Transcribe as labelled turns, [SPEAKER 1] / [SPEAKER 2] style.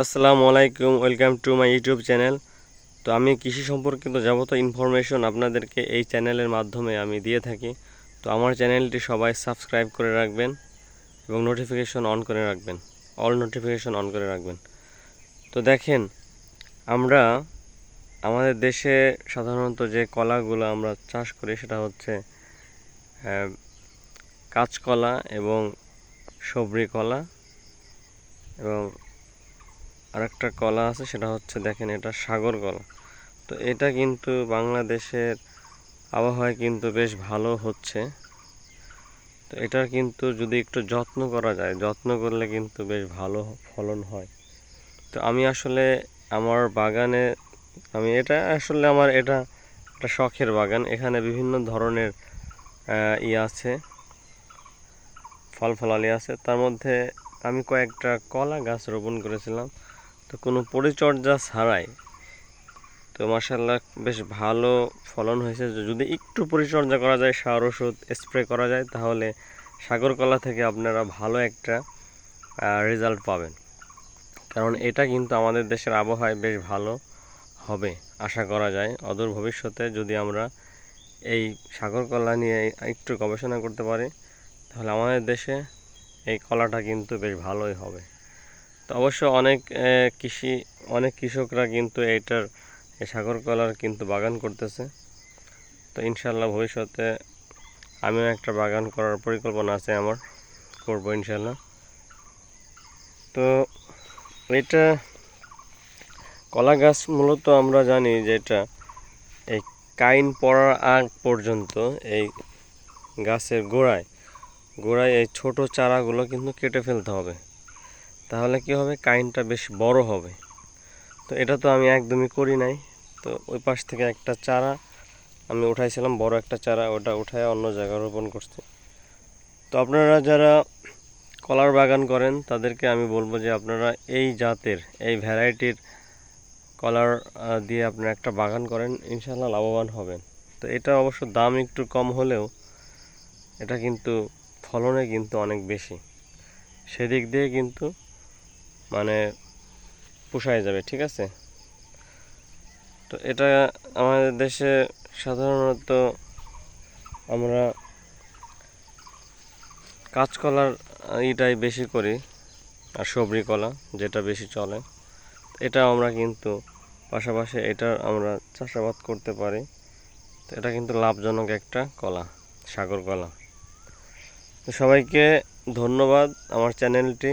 [SPEAKER 1] আসসালামু আলাইকুম, welcome to my YouTube channel. তো আমি কৃষি সম্পর্কিত যাবতীয় ইনফরমেশন আপনাদেরকে এই চ্যানেলের মাধ্যমে আমি দিয়ে থাকি। তো আমার চ্যানেলটি সবাই সাবস্ক্রাইব করে রাখবেন এবং নোটিফিকেশন অন করে রাখবেন। অল নোটিফিকেশন অন করে রাখবেন। তো দেখেন, আমরা, আমাদের দেশে সাধারণত যে কলাগুলো আমরা চাষ করি সেটা হচ্ছে কাঁচকলা এবং সবরি কলা এবং আরেকটা কলা আছে, সেটা হচ্ছে দেখেন এটা সাগর কলা। তো এটা কিন্তু বাংলাদেশের আবহাওয়ায় কিন্তু বেশ ভালো হচ্ছে। তো এটার কিন্তু যদি একটু যত্ন করা যায়, যত্ন করলে কিন্তু বেশ ভালো ফলন হয়। তো আমি আসলে আমার বাগানে, আমি এটা আসলে আমার এটা একটা শখের বাগান। এখানে বিভিন্ন ধরনের ই আছে ফল ফলালি আছে। তার মধ্যে আমি কয়েকটা কলা গাছ রোপণ করেছিলাম। তো কোনো পরিচর্যা ছাড়াই। তো মাসাল্লাহ বেশ ভালো ফলন হয়েছে। যদি একটু পরিচর্যা করা যায়, সার ওষুধ স্প্রে করা যায়, তাহলে সাগর কলা থেকে আপনারা ভালো একটা রেজাল্ট পাবেন। কারণ এটা কিন্তু আমাদের দেশের আবহাওয়ায় বেশ ভালো হবে, আশা করা যায়। অদূর ভবিষ্যতে যদি আমরা এই সাগর কলা নিয়ে একটু গবেষণা করতে পারি, তাহলে আমাদের দেশে এই কলাটা কিন্তু বেশ ভালোই হবে। তো অবশ্য অনেক কৃষি, অনেক কৃষকরা কিন্তু এইটার এই সাগর কলার কিন্তু বাগান করতেছে। তো ইনশাল্লাহ ভবিষ্যতে আমিও একটা বাগান করার পরিকল্পনা আছে আমার, করব ইনশাল্লাহ। তো এটা কলা গাছ মূলত আমরা জানি যে এটা এই কাইন পড়ার আগ পর্যন্ত এই গাছের গোড়ায় গোড়ায় এই ছোট চারাগুলো কিন্তু কেটে ফেলতে হবে। তাহলে কি হবে? কাইনটা বেশ বড় হবে। তো এটা তো আমি একদমই করি নাই। তো ওই পাশ থেকে একটা চারা আমি উঠাইছিলাম, বড় একটা চারা, ওটা উঠায় অন্য জায়গায় রোপণ করছি। তো আপনারা যারা কলার বাগান করেন, তাদেরকে আমি বলব যে আপনারা এই জাতের, এই ভ্যারাইটির কলার দিয়ে আপনারা একটা বাগান করেন ইনশাল্লাহ লাভবান হবেন। তো এটা অবশ্য দাম একটু কম হলেও এটা কিন্তু ফলনে কিন্তু অনেক বেশি। সেদিক দিয়ে কিন্তু মানে পোষায় যাবে, ঠিক আছে? তো এটা আমাদের দেশে সাধারণত আমরা কাঁচকলার ইটাই বেশি করি আর সবরি কলা যেটা বেশি চলে। এটা আমরা কিন্তু পাশাপাশি এটা আমরা চাষাবাদ করতে পারি। তো এটা কিন্তু লাভজনক একটা কলা, সাগর কলা। তো সবাইকে ধন্যবাদ আমার চ্যানেলটি।